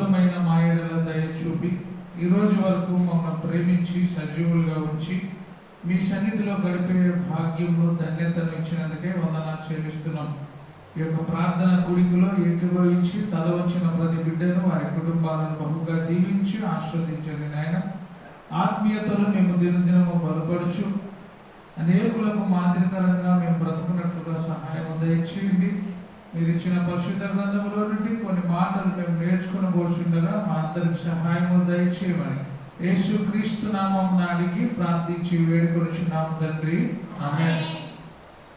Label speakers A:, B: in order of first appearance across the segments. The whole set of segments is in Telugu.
A: అల్పులమైన మాయడల దయ చూపి ఈరోజు వరకు మమ్మల్ని ప్రేమించి సజీవులుగా ఉంచి మీ సన్నిధిలో గడిపే భాగ్యంలో ధన్యతను ఇచ్చినందుకే వందనాలు చెల్లిస్తున్నాం. ఈ యొక్క ప్రార్థన కూడికలో ఏకీభవించి తల వచ్చిన ప్రతి బిడ్డను వారి కుటుంబాలను బహుగా దీవించి ఆస్వాదించండి నాయన. ఆత్మీయతలో మేము దినదినము బలపరచు అనేకులకు మాదిరికరంగా మేము బ్రతుకున్నట్లుగా సహాయం దయచేయండి. మీరు ఇచ్చిన పరిశుద్ధ గ్రంథంలో నుండి కొన్ని మాటలు మేము నేర్చుకుని పోతుండగా మా అందరికి సహాయము దయచేయమని యేసు క్రీస్తు నామం నాడికి ప్రార్థించి వేడుకొచ్చున్నాం తండ్రి. ఆమె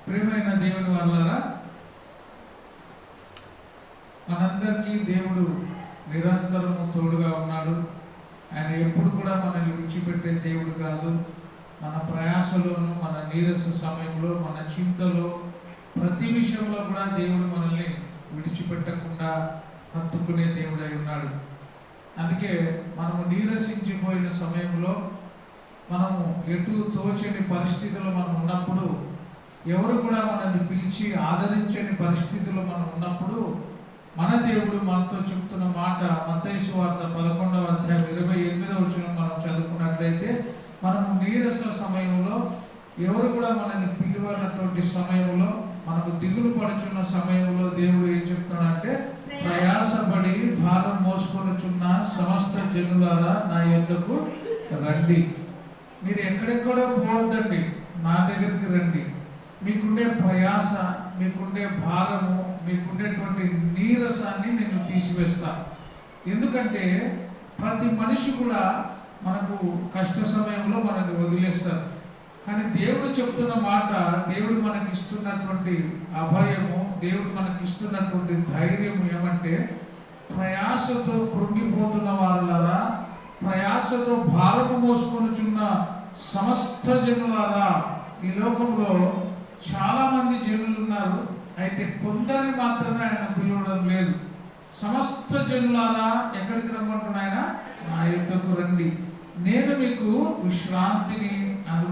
A: ప్రియమైన దేవుని వల్లరా మనందరికీ దేవుడు నిరంతరము తోడుగా ఉన్నాడు. ఆయన ఎప్పుడు కూడా మనల్ని విడిచిపెట్టే దేవుడు కాదు. మన ప్రయాసలోను మన నీరస సమయంలో మన చింతలో ప్రతి విషయంలో కూడా దేవుడు మనల్ని విడిచిపెట్టకుండా హత్తుకునే దేవుడై ఉన్నాడు. అందుకే మనము నీరసించిపోయిన సమయంలో మనము ఎటు తోచని పరిస్థితులు మనం ఉన్నప్పుడు ఎవరు కూడా మనల్ని పిలిచి ఆదరించని పరిస్థితులు మనం ఉన్నప్పుడు మన దేవుడు మనతో చెప్తున్న మాట మత్తైసు వార్త పదకొండవ అధ్యాయం ఇరవై ఎనిమిదవ వచ్చిన మనం చదువుకున్నట్లయితే మనం నీరస సమయంలో ఎవరు కూడా మనల్ని పిలువనటువంటి సమయంలో మనకు దిగులు పడుచున్న సమయంలో దేవుడు ఏం చెప్తున్నాడంటే ప్రయాసపడి భారం మోసుకొనుచున్న సమస్త జనులారా నా యొద్దకు రండి. మీరు ఎక్కడెక్కడో పోవద్దండి నా దగ్గరికి రండి. మీకుండే ప్రయాస మీకుండే భారము మీకుండేటువంటి నీరసాన్ని నేను తీసివేస్తా. ఎందుకంటే ప్రతి మనిషి కూడా మనకు కష్ట సమయంలో మనల్ని వదిలేస్తారు. కానీ దేవుడు చెప్తున్న మాట దేవుడు మనకి ఇస్తున్నటువంటి అభయము దేవుడు మనకి ఇస్తున్నటువంటి ధైర్యం ఏమంటే ప్రయాసతో కృంగిపోతున్న వారులారా ప్రయాసతో భారము మోసుకొనిచున్న సమస్త జనులారా ఈ లోకంలో చాలామంది జనులు ఉన్నారు. అయితే కొందరిని మాత్రమే ఆయన పిలవడం లేదు. సమస్త జనులారా ఎక్కడికి రమ్మంటున్నాయన? నా యుద్ధకు రండి. నేను మీకు విశ్రాంతిని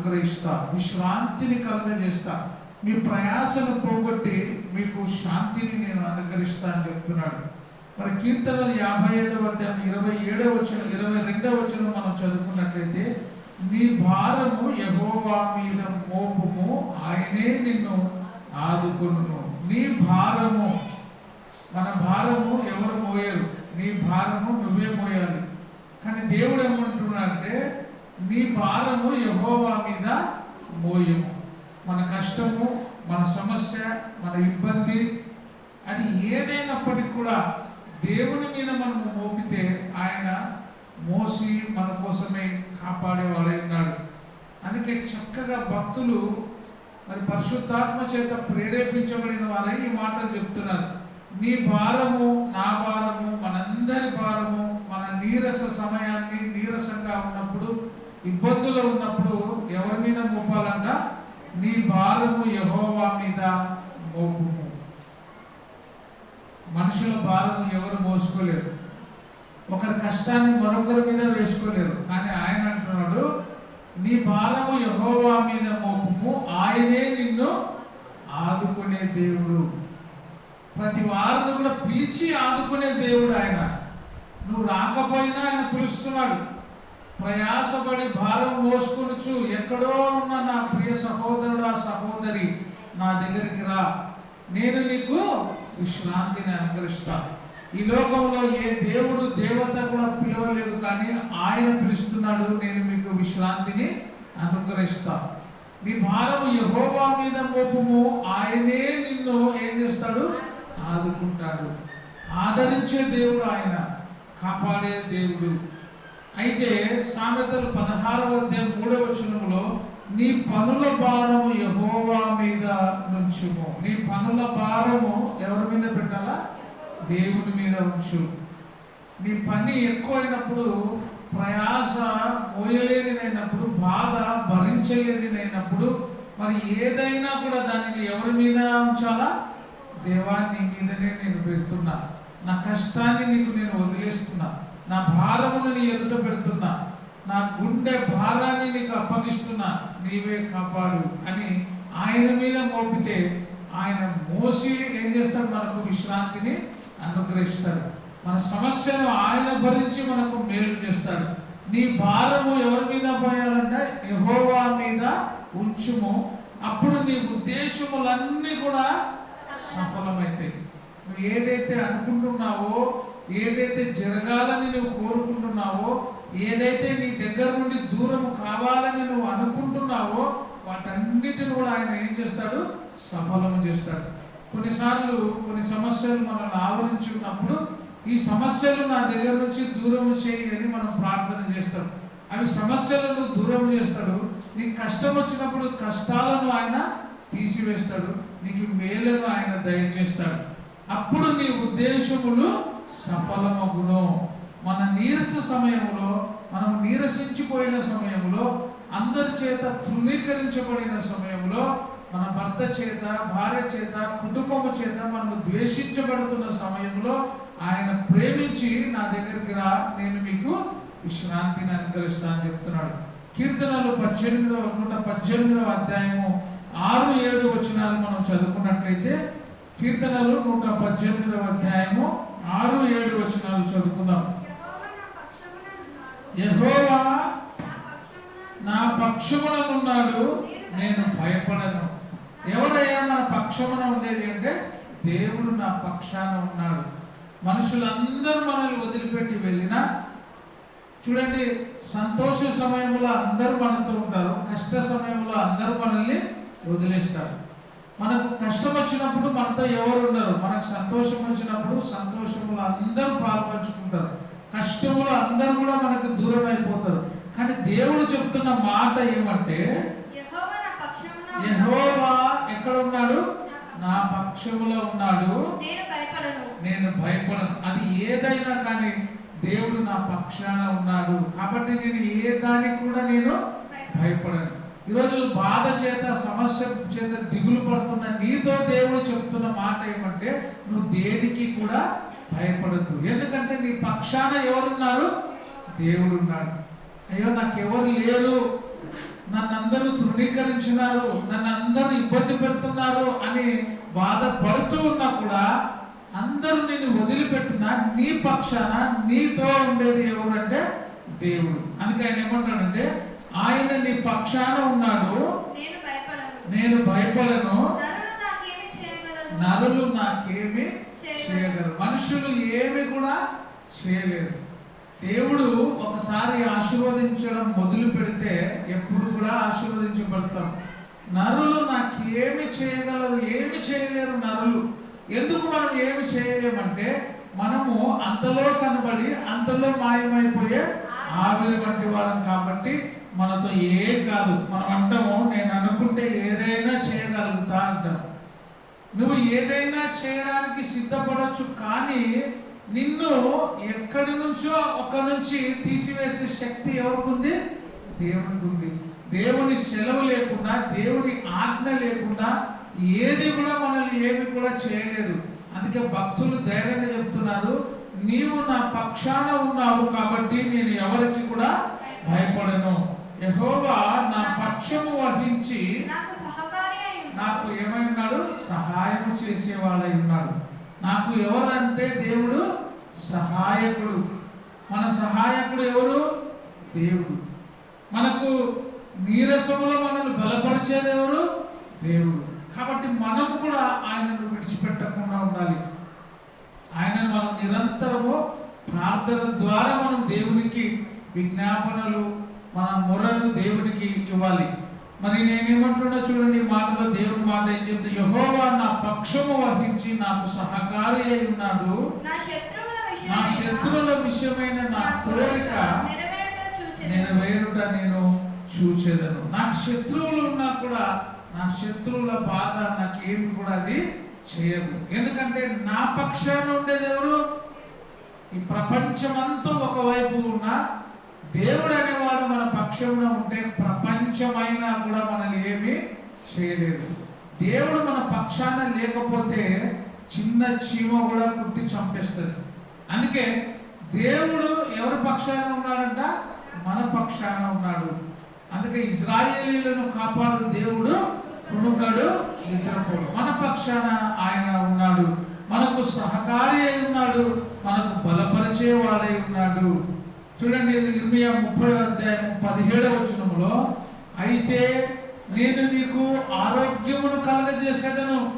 A: అనుగ్రహిస్తా. విశ్రాంతిని కలుగజేస్తా. మీ ప్రయాసను పోగొట్టి మీకు శాంతిని నేను అనుగ్రహిస్తా అని చెప్తున్నాడు. మరి కీర్తనలు యాభై ఐదవ అధ్యాయం ఇరవై ఏడవ వచ్చిన ఇరవై రెండవ వచ్చిన మనం చదువుకున్నట్లయితే నీ భారము యహోవా మీద మోపము ఆయనే నిన్ను ఆదుకును నీ భారము మన భారము ఎవరు మోయరు? నీ భారము నువ్వే మోయాలి. కానీ దేవుడు ఏమంటున్నాడంటే మీ భారము యహోవా మీద మోయము. మన కష్టము మన సమస్య మన ఇబ్బంది అది ఏదైనప్పటికీ కూడా దేవుని మీద మనము మోపితే ఆయన మోసి మన కోసమే కాపాడేవాడై ఉన్నాడు. అందుకే చక్కగా భక్తులు మరి పరిశుద్ధాత్మ చేత ప్రేరేపించబడిన వారై ఈ మాటలు చెప్తున్నారు. నీ భారము నా భారము మనందరి భారము మన నీరస సమయాన్ని నీరసంగా ఉన్నప్పుడు ఇబ్బందులు ఉన్నప్పుడు ఎవరి మీద మోపాలంట? నీ భారము యహోవా మీద మోపుము. మనుషుల భారము ఎవరు మోసుకోలేరు. ఒకరి కష్టాన్ని మరొకరి మీద వేసుకోలేరు. కానీ ఆయన అంటున్నాడు నీ భారము యహోవా మీద మోపుము. ఆయనే నిన్ను ఆదుకునే దేవుడు. ప్రతి వారిని కూడా పిలిచి ఆదుకునే దేవుడు ఆయన. నువ్వు రాకపోయినా ఆయన పిలుస్తున్నాడు. ప్రయాసపడి భారం మోసుకొనుచు ఎక్కడో ఉన్న నా ప్రియ సహోదరుడు ఆ సహోదరి నా దగ్గరికి రా. నేను నీకు విశ్రాంతిని అనుగ్రహిస్తాను. ఈ లోకంలో ఏ దేవుడు దేవత కూడా పిలవలేదు కానీ ఆయన పిలుస్తున్నాడు. నేను మీకు విశ్రాంతిని అనుగ్రహిస్తా. నీ భారము యహోవా మీద మోపము. ఆయనే నిన్ను ఏం చేస్తాడు? ఆదుకుంటాడు. ఆదరించే దేవుడు ఆయన. కాపాడే దేవుడు. అయితే సామెతలు పదహారవ అధ్యాయం మూడవ వచనంలో నీ పనుల భారము యహోవా మీద నుంచుము. నీ పనుల భారము ఎవరి మీద పెట్టాలా? దేవుని మీద ఉంచు. నీ పని ఎక్కువైనప్పుడు ప్రయాస మోయలేనిదైనప్పుడు బాధ భరించలేనిదైనప్పుడు మరి ఏదైనా కూడా దానిని ఎవరి మీద ఉంచాలా? దేవాన్ని మీదనే నేను పెడుతున్నా. నా కష్టాన్ని నీకు నేను వదిలేస్తున్నా. నా భారమును నీ ఎదుట పెడుతున్నా. నా గుండె భారాన్ని నీకు అప్పగిస్తున్నా. నీవే కాపాడు అని ఆయన మీద మోపితే ఆయన మోసి ఏం చేస్తాడు? మనకు విశ్రాంతిని అనుగ్రహిస్తాడు. మన సమస్యను ఆయన భరించి మనకు మేలు చేస్తాడు. నీ భారము ఎవరి మీద పోయాలంటే యహోవా మీద ఉంచుము. అప్పుడు నీ ఉద్దేశములన్నీ కూడా సఫలమైతాయి. నువ్వు ఏదైతే అనుకుంటున్నావో ఏదైతే జరగాలని నువ్వు కోరుకుంటున్నావో ఏదైతే నీ దగ్గర నుండి దూరం కావాలని నువ్వు అనుకుంటున్నావో వాటన్నిటిని కూడా ఆయన ఏం చేస్తాడు? సఫలం చేస్తాడు. కొన్నిసార్లు కొన్ని సమస్యలు మనల్ని ఆవరించి ఉన్నప్పుడు ఈ సమస్యలు నా దగ్గర నుంచి దూరం చేయి అని మనం ప్రార్థన చేస్తాం. అవి సమస్యలను దూరం చేస్తాడు. నీకు కష్టం వచ్చినప్పుడు కష్టాలను ఆయన తీసివేస్తాడు. నీకు మేలను ఆయన దయచేస్తాడు. అప్పుడు నీ ఉద్దేశములు సఫలమగును. మన నీరస సమయంలో మనం నీరసించిపోయిన సమయంలో అందరి చేత తృణీకరించబడిన సమయంలో మన భర్త చేత భార్య చేత కుటుంబము చేత మనము ద్వేషించబడుతున్న సమయంలో ఆయన ప్రేమించి నా దగ్గరికి రా నేను మీకు విశ్రాంతిని అనుగ్రహిస్తా అని చెప్తున్నాడు. కీర్తనలు పద్దెనిమిదవ నూట పద్దెనిమిదవ అధ్యాయము ఆరు ఏడు వచనాలు మనం చదువుకున్నట్లయితే కీర్తనలు నూట పద్దెనిమిదవ అధ్యాయము ఆరు ఏడు వచనాలు చదువుకుందాం.
B: యహోవా నా
A: యెహోవా
B: పక్షమున ఉన్నాడు.
A: నేను భయపడను. ఎవరయ్యా మన పక్షమున ఉండేది అంటే దేవుడు నా పక్షాన ఉన్నాడు. మనుషులందరూ మనల్ని వదిలిపెట్టి వెళ్ళినా చూడండి సంతోష సమయంలో అందరూ మనతో ఉంటారు కష్ట సమయంలో అందరూ మనల్ని వదిలేస్తారు. మనకు కష్టం వచ్చినప్పుడు మనతో ఎవరు ఉండరు. మనకు సంతోషం వచ్చినప్పుడు సంతోషంలో అందరూ పాల్పంచుకుంటారు. కష్టంలో అందరూ కూడా మనకు దూరం అయిపోతారు. కానీ దేవుడు చెప్తున్న మాట ఏమంటే
B: యెహోవా
A: ఎక్కడ ఉన్నాడు? నా పక్షములో ఉన్నాడు.
B: నేను భయపడను.
A: అది ఏదైనా కానీ దేవుడు నా పక్షాన ఉన్నాడు. కాబట్టి నేను ఏ దానికి కూడా నేను భయపడను. ఈరోజు బాధ చేత సమస్య చేత దిగులు పడుతున్న నీతో దేవుడు చెప్తున్న మాట ఏమంటే నువ్వు దేనికి కూడా భయపడద్దు. ఎందుకంటే నీ పక్షాన ఎవరున్నారు? దేవుడు ఉన్నాడు అయ్యో నాకు ఎవరు లేరు. నన్ను అందరూ తృణీకరించినారు. నన్ను అందరూ ఇబ్బంది పెడుతున్నారు అని బాధపడుతూ ఉన్నా కూడా అందరూ నిన్ను వదిలిపెట్టిన నీ పక్షాన నీతో ఉండేది ఎవరు అంటే దేవుడు. అందుకే ఆయన ఏమంటాడంటే ఆయన నీ పక్షాన ఉన్నాడు.
B: నేను భయపడను.
A: నేను భయపడను.
B: నరులు నాకేమి చేయగలరు
A: నరులు నాకేమి చేయగలరు మనుషులు ఏమి కూడా చేయలేరు. దేవుడు ఒకసారి ఆశీర్వదించడం మొదలు పెడితే ఎప్పుడు కూడా ఆశీర్వదించబడతాం నరులు నాకు ఏమి చేయగలరు ఏమి చేయలేరు నరులు. ఎందుకు మనం ఏమి చేయలేమంటే మనము అంతలో కనబడి అంతలో మాయమైపోయే ఆవిరి వంటి వారం కాబట్టి మనతో ఏం కాదు. మనం అంటాము నేను అనుకుంటే ఏదైనా చేయగలుగుతా అంటాం నువ్వు ఏదైనా చేయడానికి సిద్ధపడవచ్చు కానీ నిన్ను ఎక్కడి నుంచో ఒక నుంచి తీసివేసే శక్తి ఎవరికి ఉంది దేవునికి ఉంది దేవుని సెలవు లేకుండా దేవుని ఆజ్ఞ లేకుండా ఏది కూడా మనల్ని ఏమి కూడా చేయలేదు. అందుకే భక్తులు ధైర్యంగా చెప్తున్నారు నీవు నా పక్షాన ఉన్నావు కాబట్టి నేను ఎవరికి కూడా భయపడను. యెహోవా నా పక్షము వహించి
B: నాకు
A: ఏమై ఉన్నాడు? సహాయం చేసేవాడై ఉన్నాడు. నాకు ఎవరంటే దేవుడు సహాయకుడు. మన సహాయకుడు ఎవరు? దేవుడు. మనకు నీరసములో మనల్ని బలపరిచేది ఎవరు? దేవుడు. కాబట్టి మనం కూడా ఆయనను విడిచిపెట్టకుండా ఉండాలి. ఆయనను మనం నిరంతరము ప్రార్థన ద్వారా మనం దేవునికి విజ్ఞాపనలు మన మొరను దేవునికి ఇవ్వాలి. మరి నేనేమంటున్నా చూడండి మాటలో దేవుని మాట ఏం చెప్తే యహోవా నా పక్షము వహించి నాకు సహకారి అయి ఉన్నాడు.
B: నా శత్రువుల
A: నా
B: విషయమైన
A: నా కోరిక
B: నెరవేరుట
A: నేను చూచేదను. నాకు శత్రువులు ఉన్నా కూడా నా శత్రువుల బాధ నాకేమి కూడా అది చేయదు. ఎందుకంటే నా పక్షాన ఉండేది ఎవరు? ఈ ప్రపంచమంతా ఒకవైపు ఉన్న దేవుడు అనేవాడు మన పక్షంలో ఉంటే ప్రపంచమైనా కూడా మనల్ని ఏమీ చేయలేదు. దేవుడు మన పక్షాన లేకపోతే చిన్న చీమ కూడా కుట్టి చంపేస్తుంది. అందుకే దేవుడు ఎవరి పక్షాన ఉన్నాడంట? మన పక్షాన ఉన్నాడు. అందుకే ఇజ్రాయేలీలను కాపాడు దేవుడు కునుకడు నిద్రపోడు. మన పక్షాన ఆయన ఉన్నాడు. మనకు సహకారి అయి ఉన్నాడు. మనకు బలపరిచేవాడై ఉన్నాడు. చూడండి ఇరవై ముప్పై అధ్యాయం పదిహేడవ వచనములో అయితే నేను నీకు ఆరోగ్యమును కలగజేసేదను.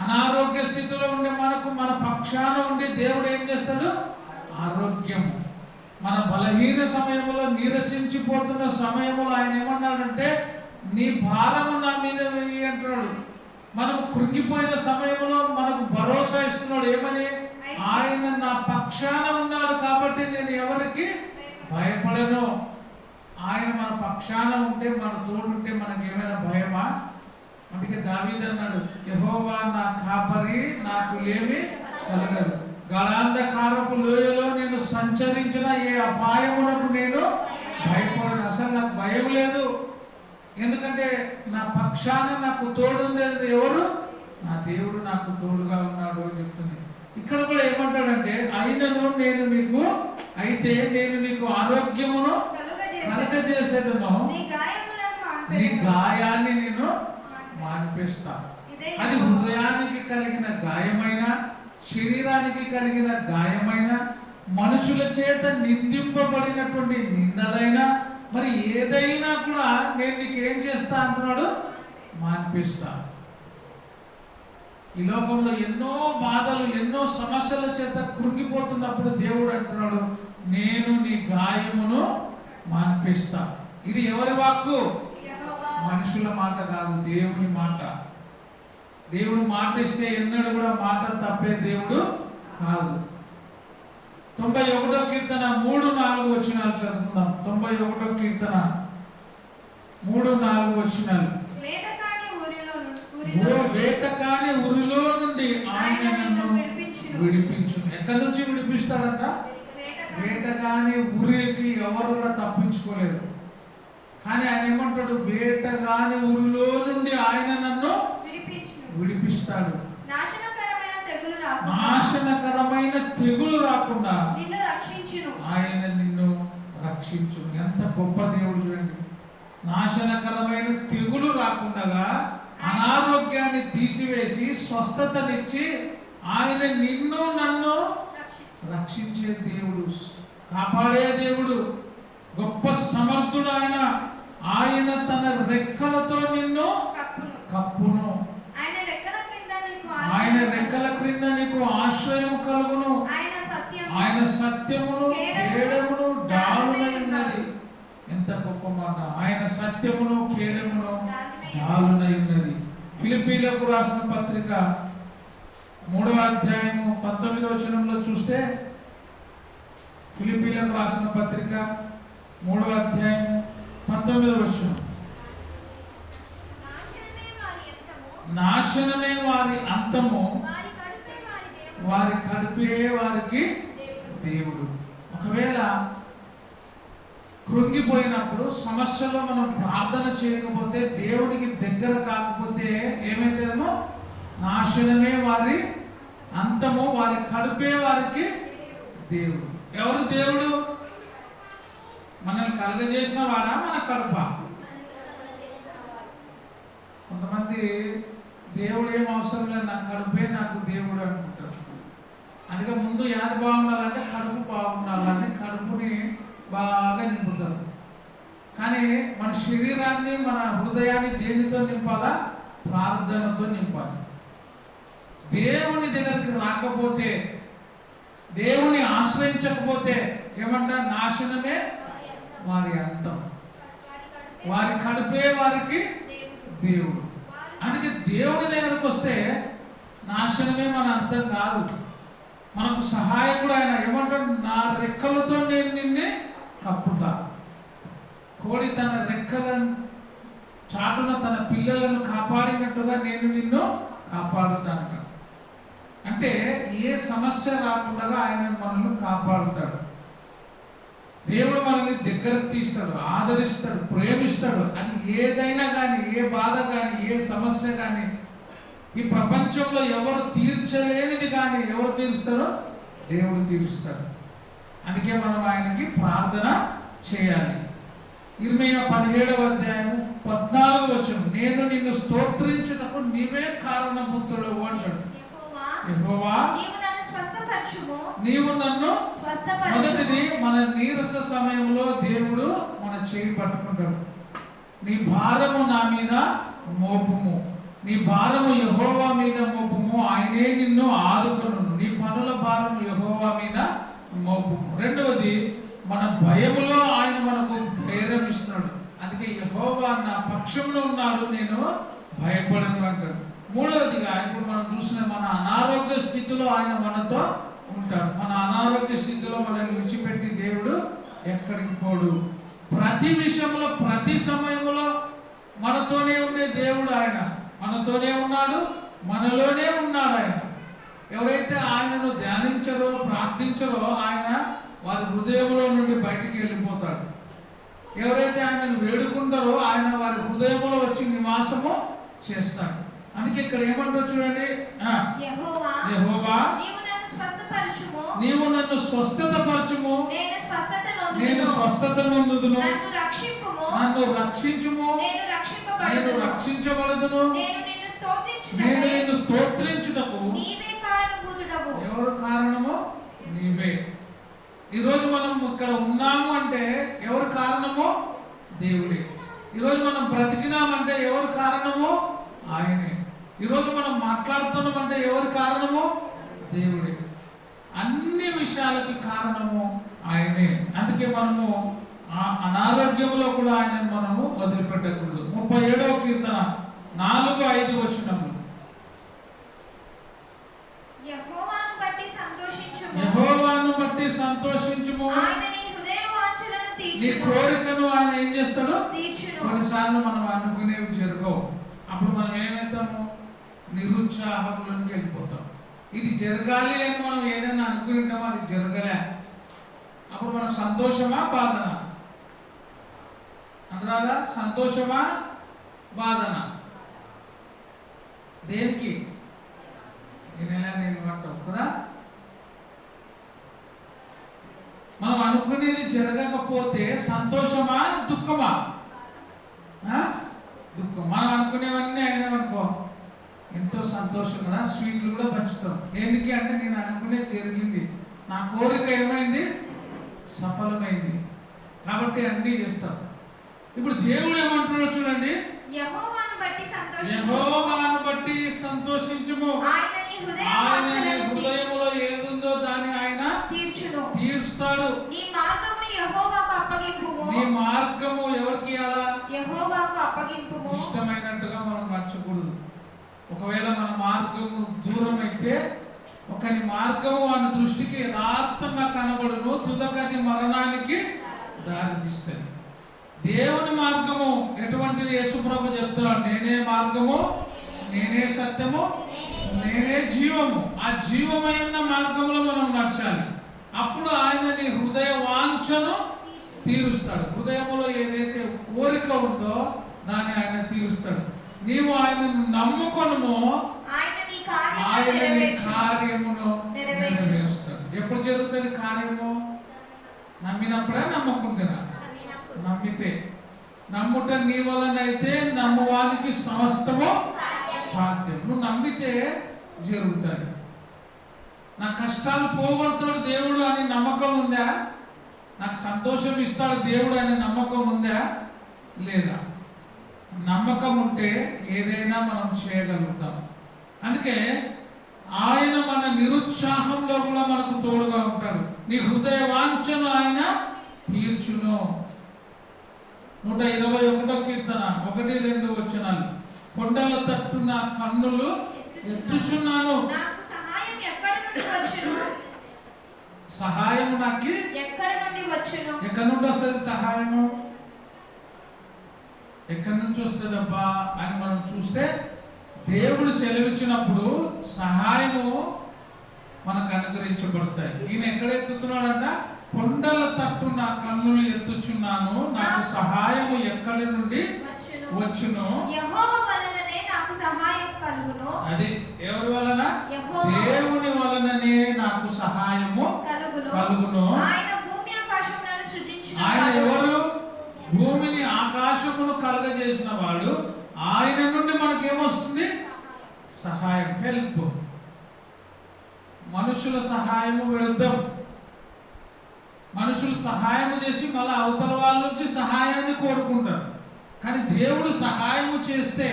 A: అనారోగ్య స్థితిలో ఉండే మనకు మన పక్షాన ఉండి దేవుడు ఏం చేస్తాడు? ఆరోగ్యం మన బలహీన సమయంలో నీరసించిపోతున్న సమయంలో ఆయన ఏమన్నాడంటే నీ భారము నా మీద వెయ్యి అంటున్నాడు. మనము కృంగిపోయిన సమయంలో మనకు భరోసా ఇస్తున్నాడు. ఏమని? ఆయన నా పక్షాన ఉన్నాడు కాబట్టి నేను ఎవరికి భయపడను. ఆయన మన పక్షాన ఉంటే మన తోడుంటే మనకి ఏమైనా భయమా? అందుకే దావీద్ అన్నాడు యహోవా నా కాపరి నాకు లేమి కలగదు. గళాంధకారపు లోయలో నేను సంచరించిన ఏ అపాయమునకు నేను భయపడను. అసలు నాకు భయం లేదు. ఎందుకంటే నా పక్షాన నాకు తోడు ఉంది ఎవరు? నా దేవుడు నాకు తోడుగా ఉన్నాడు అని చెప్తుంది. ఇక్కడ కూడా ఏమంటాడంటే అయినను నేను మీకు అయితే నేను నీకు ఆరోగ్యమును
B: కలుగజేసేదను. నీ.
A: గాయాన్ని నేను మాన్పిస్తా
B: ఇదే
A: అది హృదయానికి కలిగిన గాయమైన శరీరానికి కలిగిన గాయమైన మనుషుల చేత నిందింపబడినటువంటి నిందలైన మరి ఏదైనా కూడా నేను నీకు ఏం చేస్తా అంటున్నాడు మాన్పిస్తా ఈ లోకంలో ఎన్నో బాధలు ఎన్నో సమస్యల చేత కురిగిపోతున్నప్పుడు దేవుడు అంటున్నాడు నేను నీ గాయమును మాన్పిస్తా. ఇది ఎవరి వాక్కు? మనుషుల మాట కాదు దేవుని మాట. దేవుడు మాట ఇస్తే ఎన్నడూ కూడా మాట తప్పే దేవుడు కాదు. తొంభై ఒకటో కీర్తన మూడు నాలుగు వచ్చినాలు చదువుకుందాం. తొంభై ఒకటో కీర్తన మూడు నాలుగు వచ్చినాలు ఓ
B: ఊరిలో
A: వేటకాని ఉరిలో నుండి ఆయన నన్ను. విడిపించు. ఎక్కడి నుంచి విడిపిస్తాడంట? వేటగాని ఊరికి ఎవరు కూడా తప్పించుకోలేరు కానీ ఆయన ఏమంటాడు? వేటగాని ఊరిలో నుండి ఆయన నన్ను. విడిపిస్తాడు.
B: నాశనకరమైన తెగులు రాకుండా.
A: ఆయన నిన్ను రక్షించు ఎంత గొప్ప దేవుడు చూడండి. నాశనకరమైన తెగులు రాకుండా అనారోగ్యాన్ని తీసివేసి స్వస్థతనిచ్చి ఆయన నిన్ను నన్ను. రక్షించే దేవుడు కాపాడే దేవుడు గొప్ప సమర్థుడు ఆయన ఆయన తన రెక్కలతో నిన్ను
B: కప్పును. ఆయన రెక్కల క్రింద నీకు ఆశ్రయం.
A: కలుగును
B: ఆయన సత్యం
A: ఆయన సత్యమును కేడమును ఉన్నది ఎంత గొప్ప మాట ఆయన సత్యమును కేడమును డాలునై ఉన్నది. ఫిలిపీలకు రాసిన పత్రిక మూడవ అధ్యాయము పంతొమ్మిదవ వచనంలో చూస్తే ఫిలిపీలకు రాసిన పత్రిక మూడవ అధ్యాయము పంతొమ్మిదవ వచనం.
C: నాశనమే వారి అంతము,
A: వారి
C: కడుపే
A: వారికి.
C: దేవుడు.
A: ఒకవేళ కృంగిపోయినప్పుడు సమస్యలో మనం ప్రార్థన చేయకపోతే దేవుడికి దగ్గర కాకపోతే ఏమైతేమో నాశనమే వారి అంతము వారి కడుపే వారికి దేవుడు. ఎవరు దేవుడు? మనల్ని కలగజేసిన వాడా? మన కడుప. కొంతమంది దేవుడు ఏం అవసరం లేదు నా కడుపే నాకు దేవుడు అనుకుంటారు. అందుకే ముందు యాది బాగుండాలంటే కడుపు బాగుండాలని కడుపుని బాగా నింపుతారు. కానీ మన శరీరాన్ని మన హృదయాన్ని దేనితో నింపాలా? ప్రార్థనతో నింపాలి. దేవుని దగ్గరికి రాకపోతే దేవుని ఆశ్రయించకపోతే ఏమంటా? నాశనమే వారి అంతం. వారి కడిపే వారికి దేవుడు. అందుకే దేవుని దగ్గరకు వస్తే నాశనమే మన అర్థం కాదు. మనకు సహాయకుడు ఆయన. ఏమంటాడు? నా రెక్కలతో నేను నిన్నే కప్పుతా. కోడి తన రెక్కలను చాటున తన పిల్లలను కాపాడినట్టుగా నేను నిన్ను కాపాడుతాను అంటే ఏ సమస్య రాకుండా ఆయన మనల్ని కాపాడుతాడు. దేవుడు మనల్ని దగ్గరకు తీస్తాడు ఆదరిస్తాడు ప్రేమిస్తాడు. అది ఏదైనా కానీ ఏ బాధ కానీ ఏ సమస్య కానీ ఈ ప్రపంచంలో ఎవరు తీర్చలేనిది కానీ ఎవరు తీరుస్తారో దేవుడు తీరుస్తాడు. అందుకే మనం ఆయనకి ప్రార్థన చేయాలి. ఇరవై పదిహేడవ అధ్యాయము పద్నాలుగు వచనం. నేను నిన్ను స్తోత్రించుటకు నీవే కారణభూతుడు అంటాడు
C: నీవు నన్ను
A: మొదటిది మన నీరస సమయంలో దేవుడు మన చేయి పట్టుకుంటాడు. నీ భారము నా మీద మోపుము. నీ భారము యహోవా మీద మోపుము. ఆయనే నిన్ను ఆదుకొను నీ పనుల భారము యహోవా మీద మోపుము రెండవది మన భయములో ఆయన మనకు ధైర్యం ఇస్తున్నాడు. అందుకే యహోవా నా పక్షంలో ఉన్నాడు నేను భయపడను అంటాడు. మూడవదిగా ఇప్పుడు మనం చూసిన మన అనారోగ్య స్థితిలో ఆయన మనతో ఉంటాడు. మన అనారోగ్య స్థితిలో మనల్ని విడిచిపెట్టి దేవుడు ఎక్కడికి పోడు. ప్రతి విషయంలో ప్రతి సమయంలో మనతోనే ఉండే దేవుడు ఆయన. మనతోనే ఉన్నాడు మనలోనే ఉన్నాడు ఆయన. ఎవరైతే ఆయనను ధ్యానించరో ప్రార్థించరో ఆయన వారి హృదయంలో నుండి బయటికి వెళ్ళిపోతాడు. ఎవరైతే ఆయనను వేడుకుంటారో ఆయన వారి హృదయంలో వచ్చి నివాసము చేస్తాడు. అందుకే ఇక్కడ ఏమంటారు చూడండి.
C: నీవు నన్ను
A: స్వస్థత పరచుము
C: నేను స్వస్థత నొందుదును. నన్ను
A: రక్షించుము.
C: నేను
A: రక్షించబడదును.
C: నేను నిన్ను
A: నేను
C: స్తోత్రించుటకై.
A: నిన్ను ఎవరు కారణము నీవే. ఈరోజు మనం ఇక్కడ ఉన్నాము అంటే ఎవరు కారణము దేవుడే. ఈరోజు మనం బ్రతికినామంటే ఎవరు కారణము ఆయనే. ఈరోజు మనం మాట్లాడుతున్నామంటే ఎవరు కారణము దేవుడే. అన్ని విషయాలకి కారణము ఆయనే. అందుకే మనము ఆ అనారోగ్యంలో కూడా ఆయనను మనము వదిలిపెట్టకూడదు. ముప్పై ఏడవ కీర్తన నాలుగు ఐదు వచ్చినప్పుడు
C: యెహోవాను బట్టి సంతోషించుము
A: యెహోవాను బట్టి సంతోషించుము
C: ఆయన నీ హృదయ వాంఛలను
A: నీ కోరికను ఆయన ఏం చేస్తాడు? కొన్నిసార్లు మనం అనుకునేవి జరగవు. అప్పుడు మనం ఏమవుతాము నిరుత్సాహంలోకి వెళ్ళిపోతాం. ఇది జరగాలి అని మనం ఏదైనా అనుకుంటామో అది జరగలే. అప్పుడు మనకు సంతోషమా? బాధనా? అనురాదా సంతోషమా? బాధనా? దేనికి? ఈ నెల నేను అంటావు కదా మనం అనుకునేది జరగకపోతే సంతోషమా దుఃఖమా? దుఃఖం. మనం అనుకునేవన్నీ అయినామనుకో ఎంతో సంతోషం కదా స్వీట్లు కూడా పంచుతాం. ఎందుకు అంటే నేను అనుకునేది జరిగింది. నా కోరిక ఏమైంది? సఫలమైంది. కాబట్టి అన్నీ చేస్తాం. ఇప్పుడు దేవుడు ఏమంటున్నాడు చూడండి.
C: యెహోవాను బట్టి సంతోషించుము. ఆయన
A: హృదయంలో ఏదుందో దాన్ని ఆయన
C: తీర్చును.
A: తీరుస్తాడు
C: నీ మార్గమును యెహోవాకు అప్పగింపుము
A: నీ మార్గము ఎవరికి
C: యెహోవాకు అప్పగింపుము.
A: ఇష్టమైనట్టుగా మనం నడచకూడదు. ఒకవేళ మన మార్గము దూరం అయితే ఒకని మార్గము వాని దృష్టికి యథార్థంగా కనబడును తుదకది మరణానికి దారి తీస్తుంది దేవుని మార్గము ఎటువంటిది? యేసుప్రభు చెప్తున్నాడు నేనే మార్గము నేనే సత్యము నేనే జీవము. ఆ జీవమైన మార్గంలో మనం నడచాలి. అప్పుడు ఆయన నీ హృదయ వాంఛను తీరుస్తాడు. హృదయంలో ఏదైతే కోరిక ఉందో దాన్ని ఆయన తీరుస్తాడు. నీవు ఆయనను నమ్ముకొనుమో
C: ఆయన నీ కార్యమును
A: ఆయన. నెరవేరుస్తాడు. ఎప్పుడు జరుగుతుంది కార్యము? నమ్మినప్పుడే నమ్మకుంటున్నా. నమ్మితే. నమ్ముట నీ వలనైతే నమ్మువానికి సమస్తము సాధ్యం. నువ్వు నమ్మితే జరుగుతుంది నా కష్టాలు పోగొడతాడు దేవుడు అని నమ్మకం ఉందా? నాకు సంతోషం ఇస్తాడు దేవుడు అనే నమ్మకం ఉందా? లేదా? నమ్మకం ఉంటే ఏదైనా మనం చేయగలుగుతాం. అందుకే ఆయన మన నిరుత్సాహంలో కూడా మనకు తోడుగా ఉంటాడు. నీ హృదయ వాంఛను ఆయన తీర్చును. నూట ఇరవై ఒకటో కీర్తన ఒకటి రెండు వచ్చినాను కొండల తట్టు నా కన్నులు ఎత్తుచున్నాను
C: నాకు సహాయం ఎక్కడి నుండి వచ్చును
A: సహాయము నాకు
C: ఎక్కడి నుండి వచ్చును?
A: ఎక్కడి నుండి వస్తుంది సహాయము? ఎక్కడి నుంచి వస్తుందబ్బా అని మనం చూస్తే దేవుడు సెలవిచ్చినప్పుడు సహాయము మనకు అనుగ్రహించబడతాయి. ఈయన ఎక్కడ ఎత్తుతున్నాడంట? కొండల తట్టు నా కన్నులు ఎత్తుచున్నాను నాకు సహాయము ఎక్కడి నుండి
C: వచ్చును? యెహోవా వలననే నాకు సహాయం కలుగును కలుగును
A: అది ఎవరి వలన
C: యెహోవా
A: దేవుని వలననే నాకు సహాయము
C: కలుగును
A: కలుగును
C: ఆయన భూమి ఆకాశములను సృజించిన
A: ఆయన
C: వాడు.
A: ఎవరు భూమిని ఆకాశమును కలగజేసిన వాడు ఆయన నుండి మనకి ఏమొస్తుంది సహాయం హెల్ప్ మనుషుల సహాయము విరుద్ధం మనుషులు సహాయం చేసి మళ్ళీ అవతల వాళ్ళ నుంచి సహాయాన్ని కోరుకుంటారు కానీ దేవుడు సహాయము చేస్తే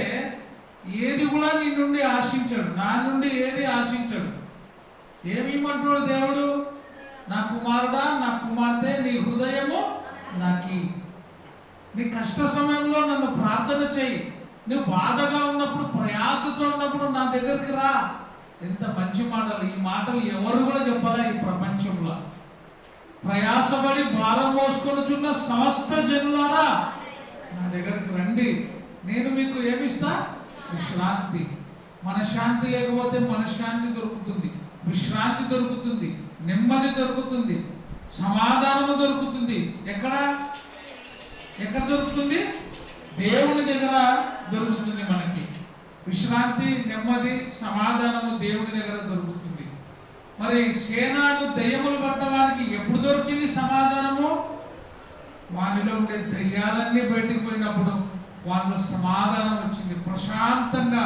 A: ఏది కూడా నీ నుండి ఆశించాడు. నా నుండి ఏది ఆశించాడు. ఏమిమంటున్నాడు దేవుడు? నా కుమారుడా నా కుమార్తె నీ హృదయము నాకి. నీ కష్ట సమయంలో నన్ను ప్రార్థన చేయి. నువ్వు బాధగా ఉన్నప్పుడు ప్రయాసతో ఉన్నప్పుడు నా దగ్గరికి రా. ఎంత మంచి మాటలు. ఈ మాటలు ఎవరు కూడా చెప్పాలా ఈ ప్రపంచంలో. ప్రయాసపడి భారం మోసుకొనుచున్న సమస్త జనులారా నా దగ్గరకు రండి. నేను మీకు ఏమిస్తా? విశ్రాంతి. మనశ్శాంతి లేకపోతే మనశ్శాంతి దొరుకుతుంది. విశ్రాంతి దొరుకుతుంది. నెమ్మది దొరుకుతుంది. సమాధానము దొరుకుతుంది. ఎక్కడ? ఎక్కడ దొరుకుతుంది? దేవుని దగ్గర దొరుకుతుంది మనకి. విశ్రాంతి నెమ్మది సమాధానము దేవుని దగ్గర దొరుకుతుంది. మరి సేనాకు దయ్యములు పట్టడానికి ఎప్పుడు దొరికింది సమాధానము? వారిలో ఉండే దయ్యాలన్నీ బయటికి పోయినప్పుడు వాళ్ళు సమాధానం వచ్చింది. ప్రశాంతంగా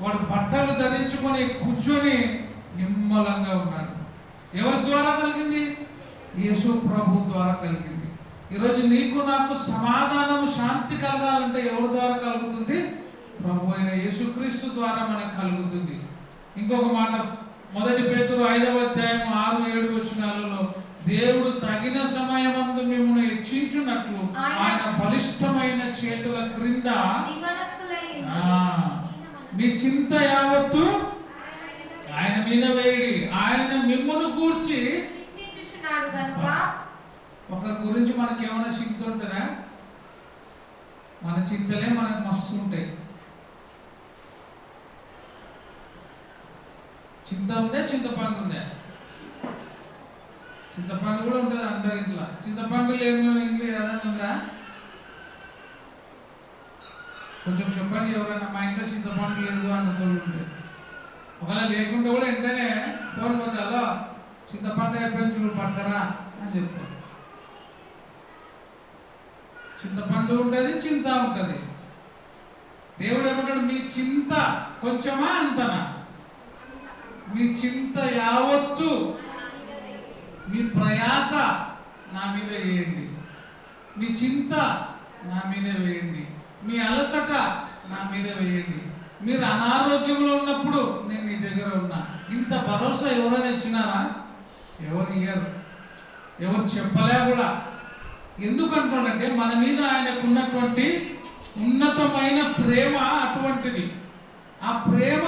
A: వాడు బట్టలు ధరించుకొని కూర్చొని నిమ్మలంగా ఉన్నాడు. ఎవరి ద్వారా కలిగింది? యేసు ప్రభు ద్వారా కలిగింది. ఈరోజు నీకు నాకు సమాధానము శాంతి కలగాలంటే ఎవరి ద్వారా కలుగుతుంది? ప్రభు అయిన యేసుక్రీస్తు ద్వారా మనకు కలుగుతుంది. ఇంకొక మాట మొదటి పేతురు ఐదవ అధ్యాయం ఆరు ఏడు వచ్చినాలలో దేవుడు తగిన సమయమందు మిమ్మల్ని హెచ్చించున్నట్లు ఆయన బలిష్టమైన చేతుల క్రింద మీ చింత యావత్తు ఆయన మీద వేయడి. ఆయన మిమ్మల్ని కూర్చి ఒకరి గురించి మనకి ఏమైనా చింత ఉంటుందా మన చింతలే మనకు మస్తు ఉంటాయి చింత ఉందే చింతపండు ఉందే చింతపండు కూడా ఉంటుంది అందరి ఇంట్లో. చింతపండు లేని ఇంట్లో ఏదైనా ఉందా? కొంచెం చెప్పండి ఎవరైనా మా ఇంట్లో చింతపండు లేదు అన్న తోడుంటే ఒకవేళ లేకుంటే కూడా వెంటనే ఫోన్ పొందాలో చింతపండు అయిపోయింది చూడు పడతారా అని చెప్తారు చింతపండు ఉంటుంది చింత ఉంటుంది. దేవుడు ఏమంటాడు? మీ చింత కొంచెమా అంతనా? మీ చింత యావత్తు మీ ప్రయాస నా మీద వేయండి. మీ చింత నా మీద వేయండి. మీ అలసట నా మీద వేయండి. మీరు అనారోగ్యంలో ఉన్నప్పుడు నేను మీ దగ్గర ఉన్నా. ఇంత భరోసా ఎవరైనా ఇచ్చినారా? ఎవరు ఇయ్యరు. ఎవరు చెప్పలే కూడా. ఎందుకు అంటాడంటే మన మీద ఆయనకు ఉన్నటువంటి ఉన్నతమైన ప్రేమ అటువంటిది. ఆ ప్రేమ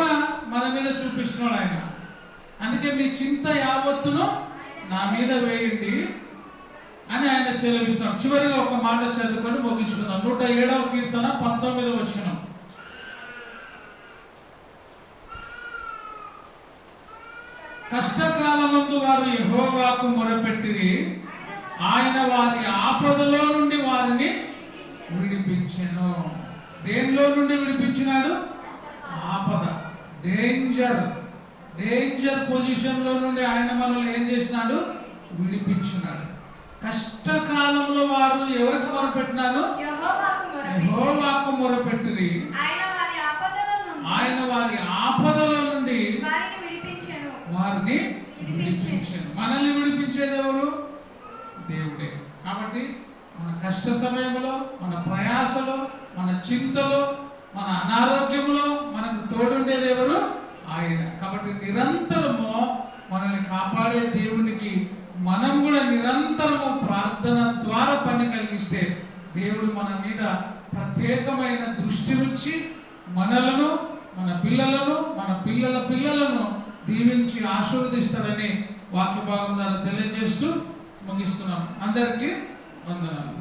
A: మన మీద చూపిస్తున్నాడు ఆయన. అందుకే మీ చింత యావత్తును నా మీద వేయండి అని ఆయన చెలవిస్తున్నాడు చివరిగా ఒక మాట చదువుకొని ముగించుకుందాం. నూట ఏడవ కీర్తన పంతొమ్మిదవ వచనం. కష్టకాలమందు వారు యహోవాకు మొరపెట్టిరి. ఆయన వారి ఆపదలో నుండి వారిని విడిపించను. దేనిలో నుండి విడిపించినాడు? ఆపద. డేంజర్. డేంజర్ పొజిషన్లో నుండి ఆయన మనల్ని ఏం చేసినాడు? విడిపించినాడు కష్టకాలంలో వారు ఎవరికి మొరపెట్టినారు?
B: యెహోవాకు
A: యెహోవాకు మొరపెట్టిరి.
B: ఆయన వారి ఆపదల నుండి. వారిని విడిపించాను.
A: మనల్ని విడిపించేది ఎవరు? దేవుడే. కాబట్టి మన కష్ట సమయంలో మన ప్రయాసలో మన చింతలో మన అనారోగ్యంలో మనకు తోడుండేది ఎవరు? ఆయన. కాబట్టి నిరంతరము మనల్ని కాపాడే దేవునికి మనం కూడా నిరంతరము ప్రార్థన ద్వారా పని కలిగిస్తే దేవుడు మన మీద ప్రత్యేకమైన దృష్టి ఉంచి మనలను మన పిల్లలను మన పిల్లల పిల్లలను దీవించి ఆశీర్వదిస్తారని వాక్య భాగం ద్వారా తెలియజేస్తూ ముగిస్తున్నాం. అందరికీ వందనాలు.